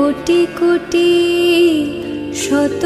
কোটি কোটি শত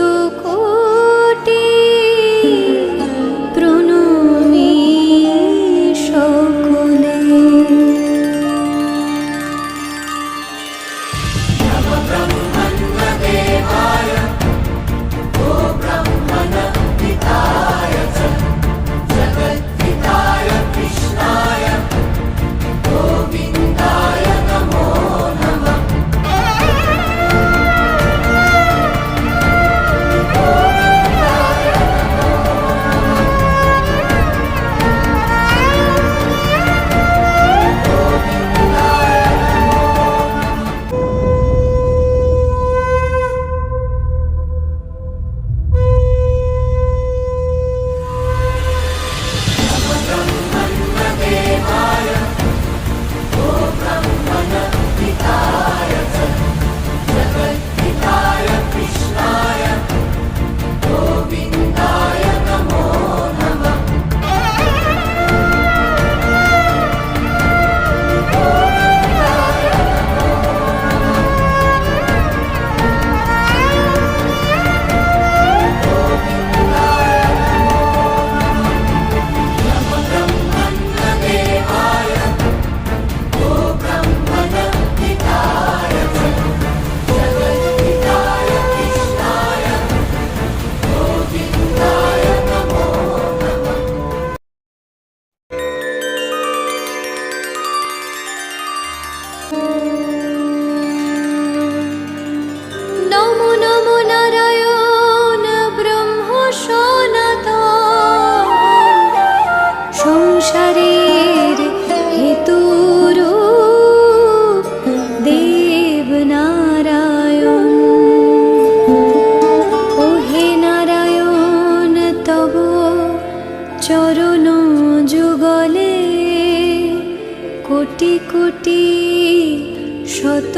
চরণ যুগলে কোটি কোটি শত